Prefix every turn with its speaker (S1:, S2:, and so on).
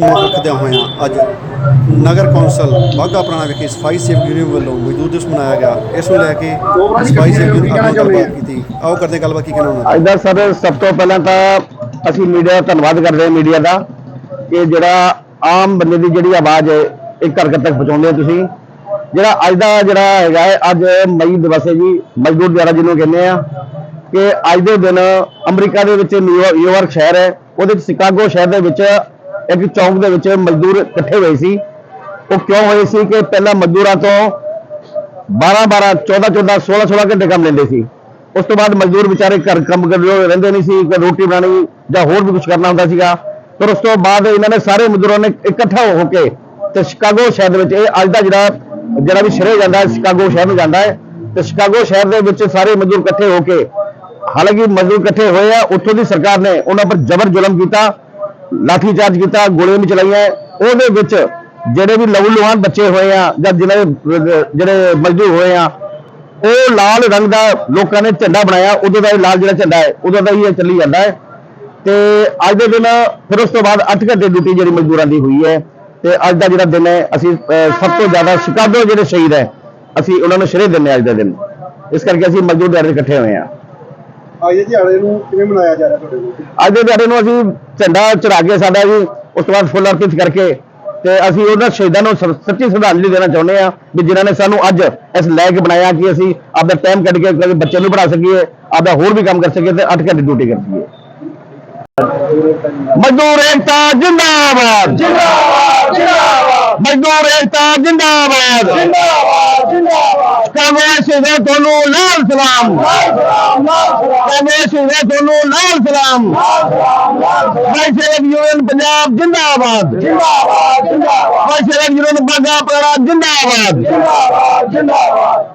S1: ਨੂੰ ਰੱਖਦਿਆਂ ਹੋਇਆਂ ਅੱਜ ਨਗਰ ਕੌਂਸਲ ਬਾਘਾ ਪੁਰਾਣਾ ਵਿਖੇ ਸਫ਼ਾਈ ਸੇਵਕ ਯੂਨੀਅਨ ਵੱਲੋਂ ਮਜ਼ਦੂਰ ਦਿਵਸ ਮਨਾਇਆ ਗਿਆ। ਇਸ ਨੂੰ ਲੈ ਕੇ ਸਫ਼ਾਈ ਸੇਵਕ ਯੂਨੀਅਨ ਨਾਲ ਗੱਲਬਾਤ ਕੀਤੀ। ਆਓ ਕਰਦੇ ਗੱਲਬਾਤ, ਕੀ ਕਹਿਣਾ ਉਹਨਾਂ ਦਾ?
S2: ਸਰ, ਸਭ ਤੋਂ ਪਹਿਲਾਂ ਤਾਂ ਅਸੀਂ ਮੀਡੀਆ ਦਾ ਧੰਨਵਾਦ ਕਰਦੇ ਹਾਂ ਮੀਡੀਆ ਦਾ ਕਿ ਜਿਹੜਾ ਆਮ ਬੰਦੇ ਦੀ ਜਿਹੜੀ ਆਵਾਜ਼ ਹੈ, ਇੱਕ ਘਰ ਘਰ ਤੱਕ ਪਹੁੰਚਾਉਂਦੇ ਤੁਸੀਂ। ਜਿਹੜਾ ਅੱਜ ਦਾ ਜਿਹੜਾ ਹੈਗਾ ਅੱਜ ਮਈ ਦਿਵਸ ਹੈ ਜੀ, ਮਜ਼ਦੂਰ ਦਿਹਾੜਾ ਜਿਹਨੂੰ ਕਹਿੰਦੇ ਆ ਕਿ ਅੱਜ ਦੇ ਦਿਨ ਅਮਰੀਕਾ ਦੇ ਵਿੱਚ ਨਿਊਯਾਰਕ ਨਿਊਯਾਰਕ ਸ਼ਹਿਰ ਹੈ, ਉਹਦੇ ਵਿੱਚ ਸ਼ਿਕਾਗੋ ਸ਼ਹਿਰ ਦੇ ਵਿੱਚ ਇੱਕ ਚੌਂਕ ਦੇ ਵਿੱਚ ਮਜ਼ਦੂਰ ਇਕੱਠੇ ਹੋਏ ਸੀ। ਉਹ ਕਿਉਂ ਹੋਏ ਸੀ ਕਿ ਪਹਿਲਾਂ ਮਜ਼ਦੂਰਾਂ ਤੋਂ 12 12 14 14 16 16 ਘੰਟੇ ਕੰਮ ਲੈਂਦੇ ਸੀ। ਉਸ ਤੋਂ ਬਾਅਦ ਮਜ਼ਦੂਰ ਵਿਚਾਰੇ ਘਰ ਕੰਮ ਕਰਦੇ ਹੋਏ ਰਹਿੰਦੇ ਨਹੀਂ ਸੀ ਕਿ ਰੋਟੀ ਬਣਾਣੀ ਜਾਂ ਹੋਰ ਵੀ ਕੁਝ ਕਰਨਾ ਹੁੰਦਾ ਸੀਗਾ। ਪਰ ਉਸ ਤੋਂ ਬਾਅਦ ਇਹਨਾਂ ਨੇ ਸਾਰੇ ਮਜ਼ਦੂਰਾਂ ਨੇ ਇਕੱਠਾ ਹੋ ਕੇ ਤੇ ਸ਼ਿਕਾਗੋ ਸ਼ਹਿਰ ਦੇ ਵਿੱਚ ਇਹ ਅੱਜ ਦਾ ਜਿਹੜਾ ਜਿਹੜਾ ਵੀ ਸ਼ਹਿਰ ਜਾਂਦਾ ਹੈ, ਸ਼ਿਕਾਗੋ ਸ਼ਹਿਰ ਨੂੰ ਜਾਂਦਾ ਹੈ। ਤੇ ਸ਼ਿਕਾਗੋ ਸ਼ਹਿਰ ਦੇ ਵਿੱਚ ਸਾਰੇ ਮਜ਼ਦੂਰ ਇਕੱਠੇ ਹੋ ਕੇ ਹਾਲਾਂਕਿ ਮਜ਼ਦੂਰ ਇਕੱਠੇ ਹੋਏ ਆ, ਉੱਥੋਂ ਦੀ ਸਰਕਾਰ ਨੇ ਉਹਨਾਂ ਪਰ ਜ਼ਬਰ ਜ਼ੁਲਮ ਕੀਤਾ। ਲਾਠੀ ਚਾਰਜ ਕੀਤਾ, ਗੋਲੀਆਂ ਵੀ ਚਲਾਈਆਂ। ਉਹਦੇ ਵਿੱਚ ਜਿਹੜੇ ਵੀ ਲਹੂ ਲੁਹਾਨ ਬੱਚੇ ਹੋਏ ਆ, ਜਾਂ ਜਿਨ੍ਹਾਂ ਦੇ, ਜਿਹੜੇ ਮਜ਼ਦੂਰ ਹੋਏ ਆ, ਉਹ ਲਾਲ ਰੰਗ ਦਾ ਲੋਕਾਂ ਨੇ ਝੰਡਾ ਬਣਾਇਆ। ਉਦੋਂ ਦਾ ਇਹ ਲਾਲ ਜਿਹੜਾ ਝੰਡਾ ਹੈ, ਉਦੋਂ ਦਾ ਹੀ ਇਹ ਚੱਲੀ ਜਾਂਦਾ ਹੈ। ਤੇ ਅੱਜ ਦੇ ਦਿਨ, ਫਿਰ ਉਸ ਤੋਂ ਬਾਅਦ 8 ਘੰਟੇ ਡਿਊਟੀ ਜਿਹੜੀ ਮਜ਼ਦੂਰਾਂ ਦੀ ਹੋਈ ਹੈ। ਤੇ ਅੱਜ ਦਾ ਜਿਹੜਾ ਦਿਨ ਹੈ, ਅਸੀਂ ਸਭ ਤੋਂ ਜ਼ਿਆਦਾ ਸ਼ਿਕਾਗੋ ਜਿਹੜੇ ਸ਼ਹੀਦ ਹੈ, ਅਸੀਂ ਉਹਨਾਂ ਨੂੰ ਸ਼ਰੇਅ ਦਿੰਦੇ ਹਾਂ ਅੱਜ ਦਾ ਦਿਨ। ਇਸ ਕਰਕੇ ਅਸੀਂ ਮਜ਼ਦੂਰ ਦਿਹਾੜੇ ਇਕੱਠੇ ਹੋਏ ਹਾਂ।
S1: ਅੱਜ ਦੇ ਦਿਹਾੜੇ ਨੂੰ ਕਿਵੇਂ ਮਨਾਇਆ ਜਾ ਰਿਹਾ ਤੁਹਾਡੇ ਕੋਲ?
S2: ਅੱਜ ਦੇ ਦਿਹਾੜੇ ਨੂੰ ਅਸੀਂ ਝੰਡਾ ਚੜਾ ਕੇ ਸਾਡਾ ਜੀ, ਉਸ ਤੋਂ ਬਾਅਦ ਫੁੱਲ ਅਰਪਿਤ ਕਰਕੇ ਤੇ ਅਸੀਂ ਉਹਨਾਂ ਸ਼ਹੀਦਾਂ ਨੂੰ ਸ- ਸੱਚੀ ਸ਼ਰਧਾਂਜਲੀ ਦੇਣਾ ਚਾਹੁੰਦੇ ਆ ਵੀ ਜਿਨ੍ਹਾਂ ਨੇ ਸਾਨੂੰ ਅੱਜ ਇਸ ਲਾਇਕ ਬਣਾਇਆ ਕਿ ਅਸੀਂ ਆਪਦਾ ਟਾਈਮ ਕੱਢ ਕੇ ਕਦੇ ਬੱਚੇ ਨੂੰ ਪੜ੍ਹਾ ਸਕੀਏ, ਆਪਦਾ ਹੋਰ ਵੀ ਕੰਮ ਕਰ ਸਕੀਏ ਤੇ 8 ਘੰਟੇ ਡਿਊਟੀ ਕਰ ਸਕੀਏ। ਮਜ਼ਦੂਰ ਏਕਤਾ ਜਿੰਦਾਬਾਦ ਜਿੰਦਾਬਾਦ! ਮਜ਼ਦੂਰ ਏਕਤਾ ਜਿੰਦਾਬਾਦ। ਜਿੰਦਾਬਾਦ ਜਿੰਦਾਬਾਦ। ਕਾਂਗਰਸ ਦੇ ਤੁਹਾਨੂੰ ਲਾਲ ਸਲਾਮ। ਕਾਂਗਰਸ ਦੇ ਤੁਹਾਨੂੰ ਲਾਲ ਸਲਾਮ। ਵੈਸ਼ਰਵ ਯੂਨੀਅਨ ਪੰਜਾਬ ਜਿੰਦਾਬਾਦ। ਜਿੰਦਾਬਾਦ ਜਿੰਦਾਬਾਦ। ਵੈਸ਼ਰਵ ਯੂਨੀਅਨ ਬਾਗਾ ਪੜਾ ਜਿੰਦਾਬਾਦ। ਜਿੰਦਾਬਾਦ ਜਿੰਦਾਬਾਦ।